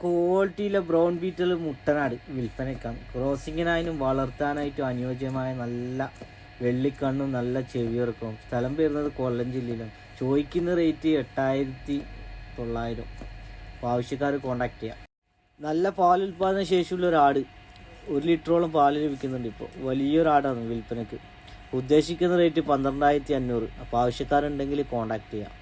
ക്വാളിറ്റിയിലെ brown Beetal മുട്ടനാട് വിൽപ്പനയ്ക്കാം ക്രോസിങ്ങിനായാലും വളർത്താനായിട്ടും അനുയോജ്യമായ നല്ല വെള്ളിക്കണ്ണും നല്ല ചെവിയിറക്കും സ്ഥലം വരുന്നത് കൊല്ലം ജില്ലയിലും ചോദിക്കുന്ന റേറ്റ് എട്ടായിരത്തി തൊള്ളായിരം അപ്പോൾ ആവശ്യക്കാർ കോണ്ടാക്ട് ചെയ്യാം. നല്ല പാൽ ഉൽപ്പാദന ശേഷിയുള്ള ഒരാട് ഒരു ലിറ്ററോളം പാൽ ലഭിക്കുന്നുണ്ട് ഇപ്പോൾ വലിയൊരാടാണ് വിൽപ്പനയ്ക്ക്. ഉദ്ദേശിക്കുന്ന റേറ്റ് പന്ത്രണ്ടായിരത്തി അഞ്ഞൂറ് അപ്പോൾ ആവശ്യക്കാരുണ്ടെങ്കിൽ കോണ്ടാക്ട് ചെയ്യാം.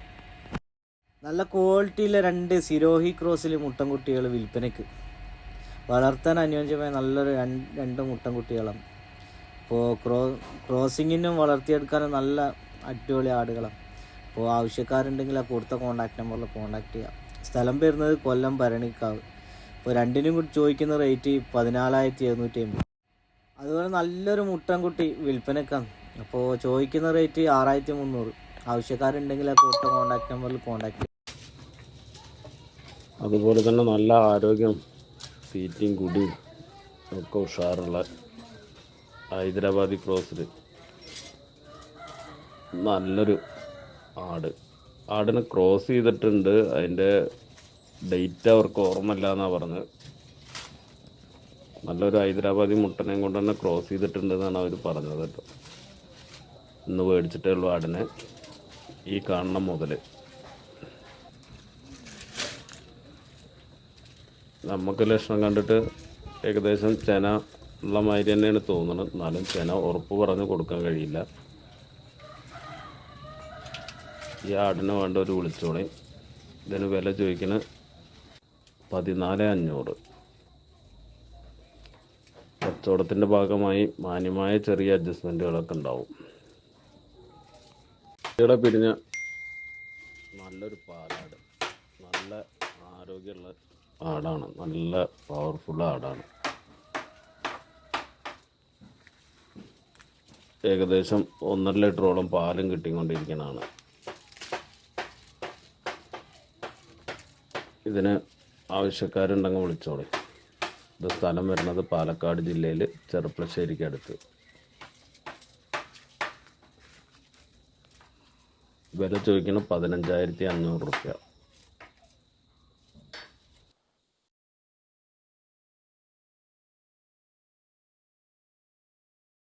നല്ല ക്വാളിറ്റിയിലെ രണ്ട് സിരോഹി ക്രോസിൽ മുട്ടൻകുട്ടികൾ വിൽപ്പനയ്ക്ക്. വളർത്താൻ അനുയോജ്യമായ നല്ലൊരു രണ്ട് മുട്ടൻകുട്ടികളാണ് അപ്പോൾ ക്രോ ക്രോസിങ്ങിനും വളർത്തിയെടുക്കാനും നല്ല അടിപൊളി ആടുകളാണ് അപ്പോൾ ആവശ്യക്കാരുണ്ടെങ്കിൽ ആ കൊടുത്ത കോണ്ടാക്ട് നമ്പറിൽ കോൺടാക്റ്റ് ചെയ്യാം. സ്ഥലം വരുന്നത് കൊല്ലം ഭരണിക്കാവ്. ഇപ്പോൾ രണ്ടിനും കൂടി ചോദിക്കുന്ന റേറ്റ് പതിനാലായിരത്തി എഴുന്നൂറ്റി അമ്പത് അതുപോലെ നല്ലൊരു മുട്ടൻകുട്ടി വിൽപ്പനക്കാണ് അപ്പോൾ ചോദിക്കുന്ന റേറ്റ് ആറായിരത്തി മുന്നൂറ് ആവശ്യക്കാരുണ്ടെങ്കിൽ ആ കൊടുത്ത കോണ്ടാക്ട് നമ്പറിൽ കോൺടാക്റ്റ് അതുപോലെ തന്നെ നല്ല ആരോഗ്യം തീറ്റയും കുടിയും ഒക്കെ ഉഷാറുള്ള ഹൈദരാബാദി ക്രോസിൽ നല്ലൊരു ആട്. ആടിനെ ക്രോസ് ചെയ്തിട്ടുണ്ട്. അതിന്റെ ഡേറ്റ് അവർക്ക് ഓർമ്മയില്ല എന്നാണ് പറഞ്ഞത് നല്ലൊരു ഹൈദരാബാദി മുട്ടനെയും കൊണ്ട് തന്നെ ക്രോസ് ചെയ്തിട്ടുണ്ട് എന്നാണ് അവർ പറഞ്ഞത് കേട്ടോ. ഇന്ന് മേടിച്ചിട്ടേ ഉള്ളൂ ആടിനെ. ഈ കാണുന്ന മുതൽ നമുക്ക് ലക്ഷണം കണ്ടിട്ട് ഏകദേശം ചെന ഉള്ള മാതിരി തന്നെയാണ് തോന്നുന്നത്. എന്നാലും ചെന ഉറപ്പ് പറഞ്ഞ് കൊടുക്കാൻ കഴിയില്ല. ഈ ആടിന് വേണ്ട ഒരു വിളിച്ചോളി. ഇതിന് വില ചോദിക്കണ പതിനാല് അഞ്ഞൂറ്. കച്ചവടത്തിന്റെ ഭാഗമായി മാന്യമായ ചെറിയ അഡ്ജസ്റ്റ്മെന്റുകളൊക്കെ ഉണ്ടാവും. കുട്ടികളെ പിരിഞ്ഞ നല്ലൊരു പാലാട്. നല്ല ആരോഗ്യമുള്ള ആടാണ്. നല്ല പവർഫുൾ ആടാണ്. ഏകദേശം ഒന്നര ലിറ്ററോളം പാലും കിട്ടിക്കൊണ്ടിരിക്കുന്നതാണ് ഇതിന് ആവശ്യക്കാരുണ്ടെങ്കിൽ വിളിച്ചോളി. ഇത് സ്ഥലം വരുന്നത് പാലക്കാട് ജില്ലയിൽ ചെറുപ്പശ്ശേരിക്ക് അടുത്ത്. വില ചോദിക്കണം പതിനഞ്ചായിരത്തി അഞ്ഞൂറ് റുപ്യ.